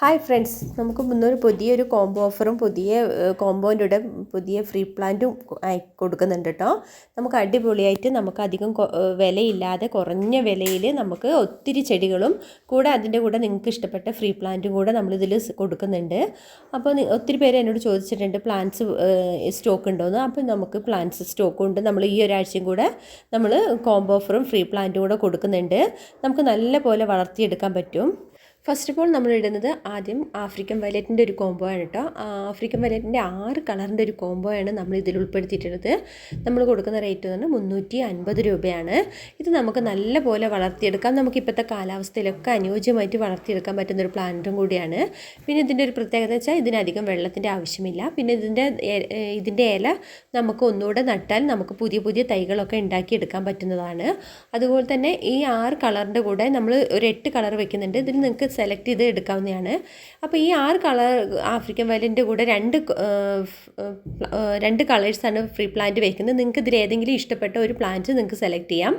Hi friends നമുക്ക് ഇന്നൊരു പുതിയൊരു കോംബോ ഓഫറും പുതിയ കോംബോന്റെ പുതിയ ഫ്രീ പ്ലാന്റും കൊടുക്കുന്നുണ്ട് കേട്ടോ നമുക്ക് അടിപൊളിയായിട്ട് നമുക്ക് അധികം വിലയില്ലാതെ കുറഞ്ഞ വിലയിൽ നമുക്ക് ഒത്തിരി ചെടികളും കൂടെ അതിന്റെ കൂടെ നിങ്ങൾക്ക് ഇഷ്ടപ്പെട്ട ഫ്രീ പ്ലാന്റും കൂടെ നമ്മളിതിൽ കൊടുക്കുന്നുണ്ട്. അപ്പോൾ ഒത്തിരി പേര് എന്നോട് ചോദിച്ചിട്ടുണ്ട് പ്ലാന്റ്സ് സ്റ്റോക്ക് ഉണ്ടോയെന്ന് അപ്പോൾ നമുക്ക് പ്ലാന്റ്സ് സ്റ്റോക്ക് ഉണ്ട്. നമ്മൾ ഈ ഒരാഴ്ചയും കൂടെ നമ്മൾ കോംബോ ഓഫറും ഫ്രീ പ്ലാന്റും കൂടെ കൊടുക്കുന്നുണ്ട്. നമുക്ക് നല്ല പോലെ വളർത്തിയെടുക്കാൻ പറ്റും. ഫസ്റ്റ് ഓഫ് ഓൾ നമ്മൾ ഇടുന്നത് ആദ്യം ആഫ്രിക്കൻ വയലറ്റിന്റെ ഒരു കോംബോ ആണ് കേട്ടോ ആഫ്രിക്കൻ വയലറ്റിന്റെ ആറ് കളറിന്റെ ഒരു കോംബോ ആണ് നമ്മൾ ഇതിൽ ഉൾപ്പെടുത്തിയിട്ടുള്ളത്. നമ്മൾ കൊടുക്കുന്ന റേറ്റ് എന്ന് പറഞ്ഞാൽ മുന്നൂറ്റി അൻപത് രൂപയാണ്. ഇത് നമുക്ക് നല്ല പോലെ വളർത്തിയെടുക്കാം. നമുക്ക് ഇപ്പോഴത്തെ കാലാവസ്ഥയിലൊക്കെ അനുയോജ്യമായിട്ട് വളർത്തിയെടുക്കാൻ പറ്റുന്ന ഒരു പ്ലാന്റും കൂടിയാണ്. പിന്നെ ഇതിന്റെ ഒരു പ്രത്യേകത വെച്ചാൽ ഇതിനധികം വെള്ളത്തിന്റെ ആവശ്യമില്ല. പിന്നെ ഇതിന്റെ ഇതിന്റെ ഇല നമുക്ക് ഒന്നുകൂടെ നട്ടാൽ നമുക്ക് പുതിയ പുതിയ തൈകളൊക്കെ ഉണ്ടാക്കിയെടുക്കാൻ പറ്റുന്നതാണ്. അതുപോലെ തന്നെ ഈ ആറ് കളറിന്റെ കൂടെ നമ്മൾ ഒരു എട്ട് കളർ വെക്കുന്നുണ്ട്. ഇതിൽ നിങ്ങൾക്ക് സെലക്ട് ചെയ്ത് എടുക്കാവുന്നതാണ്. അപ്പോൾ ഈ ആറ് കളർ ആഫ്രിക്കൻ വയലിന്റെ കൂടെ രണ്ട് രണ്ട് കളേഴ്സാണ് ഫ്രീ പ്ലാന്റ് വയ്ക്കുന്നത് നിങ്ങൾക്ക് ഇതിൽ ഏതെങ്കിലും ഇഷ്ടപ്പെട്ട ഒരു പ്ലാന്റ് നിങ്ങൾക്ക് സെലക്ട് ചെയ്യാം.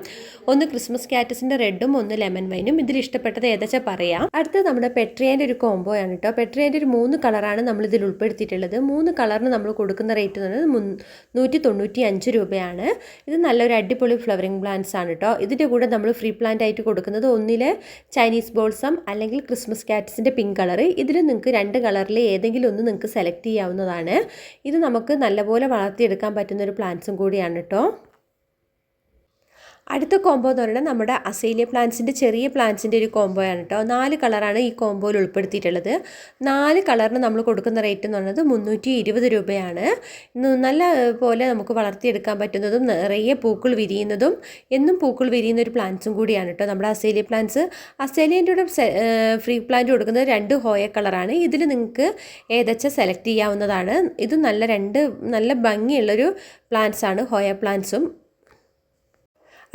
ഒന്ന് ക്രിസ്മസ് കാറ്റസിന്റെ റെഡും ഒന്ന് ലെമൺ വൈനും ഇതിൽ ഇഷ്ടപ്പെട്ടത് ഏതാച്ചാൽ പറയാം. അടുത്തത് നമ്മുടെ പെട്രിയേന്റെ ഒരു കോംബോ ആണ് കേട്ടോ പെട്രിയേന്റെ ഒരു മൂന്ന് കളറാണ് നമ്മൾ ഇതിൽ ഉൾപ്പെടുത്തിയിട്ടുള്ളത്. മൂന്ന് കളറിന് നമ്മൾ കൊടുക്കുന്ന റേറ്റ് എന്ന് പറയുന്നത് നൂറ്റി തൊണ്ണൂറ്റി അഞ്ച് രൂപയാണ്. ഇത് നല്ലൊരു അടിപൊളി ഫ്ലവറിങ് പ്ലാന്റ്സ് ആണ് കേട്ടോ ഇതിന്റെ കൂടെ നമ്മൾ ഫ്രീ പ്ലാന്റ് ആയിട്ട് കൊടുക്കുന്നത് ഒന്നിലെ ചൈനീസ് ബോൾസം അല്ലെങ്കിൽ ക്രിസ്മസ് കാറ്റ്സിന്റെ പിങ്ക് കളർ ഇതിൽ നിങ്ങൾക്ക് രണ്ട് കളറിൽ ഏതെങ്കിലും ഒന്ന് നിങ്ങൾക്ക് സെലക്ട് ചെയ്യാവുന്നതാണ്. ഇത് നമുക്ക് നല്ലപോലെ വളർത്തിയെടുക്കാൻ പറ്റുന്ന ഒരു പ്ലാന്റ്സും കൂടിയാണ് കേട്ടോ അടുത്ത കോംബോ എന്ന് പറയുന്നത് നമ്മുടെ അസേലിയ പ്ലാന്റ്സിന്റെ ചെറിയ പ്ലാന്റ്സിന്റെ ഒരു കോംബോ ആണ് കേട്ടോ നാല് കളറാണ് ഈ കോംബോയിൽ ഉൾപ്പെടുത്തിയിട്ടുള്ളത്. നാല് കളറിന് നമ്മൾ കൊടുക്കുന്ന റേറ്റ് എന്ന് പറയുന്നത് മുന്നൂറ്റി ഇരുപത് രൂപയാണ് നല്ല പോലെ നമുക്ക് വളർത്തിയെടുക്കാൻ പറ്റുന്നതും നിറയെ പൂക്കൾ വിരിയുന്നതും എന്നും പൂക്കൾ വിരിയുന്ന ഒരു പ്ലാന്റ്സും കൂടിയാണ് കേട്ടോ നമ്മുടെ അസേലിയ പ്ലാന്റ്സ് അസേലിയന്റെ കൂടെ ഫ്രീ പ്ലാന്റ് കൊടുക്കുന്നത് രണ്ട് ഹോയ കളറാണ് ഇതിൽ നിങ്ങൾക്ക് ഏതച്ച സെലക്ട് ചെയ്യാവുന്നതാണ്. ഇത് നല്ല രണ്ട് നല്ല ഭംഗിയുള്ളൊരു പ്ലാന്റ്സാണ് ഹോയ പ്ലാന്റ്സും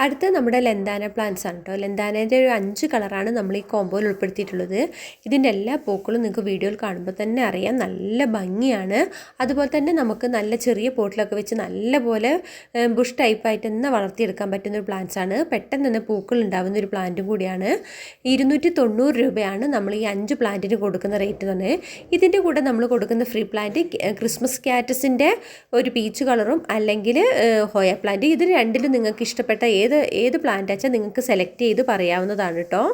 അടുത്ത നമ്മുടെ ലെന്താന പ്ലാന്റ്സ് ആണ് കേട്ടോ ലെന്താനേന്റെ ഒരു അഞ്ച് കളറാണ് നമ്മൾ ഈ കോമ്പോയിൽ ഉൾപ്പെടുത്തിയിട്ടുള്ളത്. ഇതിന്റെ എല്ലാ പൂക്കളും നിങ്ങൾക്ക് വീഡിയോയിൽ കാണുമ്പോൾ തന്നെ അറിയാം. നല്ല ഭംഗിയാണ്. അതുപോലെ തന്നെ നമുക്ക് നല്ല ചെറിയ പോട്ടിലൊക്കെ വെച്ച് നല്ല പോലെ ബുഷ് ടൈപ്പായിട്ട് തന്നെ വളർത്തിയെടുക്കാൻ പറ്റുന്ന ഒരു പ്ലാന്റ്സ് ആണ്. പെട്ടെന്ന് തന്നെ പൂക്കൾ ഉണ്ടാകുന്ന ഒരു പ്ലാന്റും കൂടിയാണ്. ഇരുന്നൂറ്റി തൊണ്ണൂറ് രൂപയാണ് നമ്മൾ ഈ അഞ്ച് പ്ലാന്റിന് കൊടുക്കുന്ന റേറ്റ് തന്നെ ഇതിന്റെ കൂടെ നമ്മൾ കൊടുക്കുന്ന ഫ്രീ പ്ലാന്റ് ക്രിസ്മസ് കാറ്റസിന്റെ ഒരു പീച്ച് കളറും അല്ലെങ്കിൽ ഹോയ പ്ലാന്റ് ഇത് രണ്ടിലും നിങ്ങൾക്ക് ഇഷ്ടപ്പെട്ട ഏത് ഏത് പ്ലാന്റ് വെച്ചാൽ നിങ്ങൾക്ക് സെലക്ട് ചെയ്ത് പറയാവുന്നതാണ് കേട്ടോ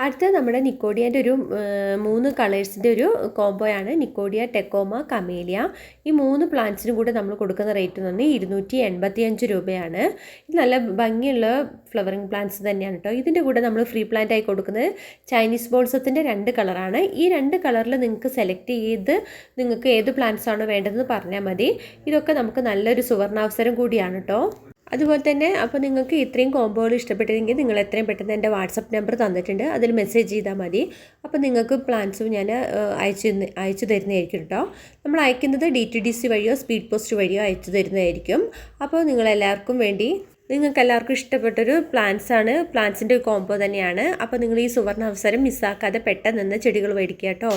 അടുത്ത നമ്മുടെ നിക്കോഡിയന്റെ ഒരു മൂന്ന് കളേഴ്സിന്റെ ഒരു കോംബോയാണ് നിക്കോഡിയ ടെക്കോമ കമേലിയ. ഈ മൂന്ന് പ്ലാന്റ്സിനും കൂടെ നമ്മൾ കൊടുക്കുന്ന റേറ്റ് എന്ന് പറഞ്ഞാൽ ഇരുന്നൂറ്റി എൺപത്തി അഞ്ച് രൂപയാണ്. ഇത് നല്ല ഭംഗിയുള്ള ഫ്ലവറിങ് പ്ലാന്റ്സ് തന്നെയാണ് കേട്ടോ ഇതിന്റെ കൂടെ നമ്മൾ ഫ്രീ പ്ലാന്റ് ആയി കൊടുക്കുന്നത് ചൈനീസ് ബോൾസത്തിന്റെ രണ്ട് കളറാണ്. ഈ രണ്ട് കളറിൽ നിങ്ങൾക്ക് സെലക്ട് ചെയ്ത് നിങ്ങൾക്ക് ഏത് പ്ലാന്റ്സ് ആണോ വേണ്ടതെന്ന് പറഞ്ഞാൽ മതി. ഇതൊക്കെ നമുക്ക് നല്ലൊരു സുവർണാവസരം കൂടിയാണ് കേട്ടോ അതുപോലെ തന്നെ അപ്പോൾ നിങ്ങൾക്ക് ഇത്രയും കോംബോകൾ ഇഷ്ടപ്പെട്ടിരുന്നെങ്കിൽ നിങ്ങൾ എത്രയും പെട്ടെന്ന് എന്റെ വാട്സപ്പ് നമ്പർ തന്നിട്ടുണ്ട്. അതിൽ മെസ്സേജ് ചെയ്താൽ മതി. അപ്പോൾ നിങ്ങൾക്ക് പ്ലാൻസും ഞാൻ അയച്ചു അയച്ചു തരുന്നതായിരിക്കും കേട്ടോ നമ്മൾ അയക്കുന്നത് ഡി ടി ഡി സി വഴിയോ സ്പീഡ് പോസ്റ്റ് വഴിയോ അയച്ചു തരുന്നതായിരിക്കും. അപ്പോൾ നിങ്ങളെല്ലാവർക്കും വേണ്ടി നിങ്ങൾക്ക് എല്ലാവർക്കും ഇഷ്ടപ്പെട്ടൊരു ആണ്. പ്ലാന്റ്സിന്റെ ഒരു കോംബോ തന്നെയാണ്. അപ്പോൾ നിങ്ങൾ ഈ സുവർണ അവസരം മിസ്സാക്കാതെ പെട്ടെന്ന് ചെടികൾ മേടിക്കുക കേട്ടോ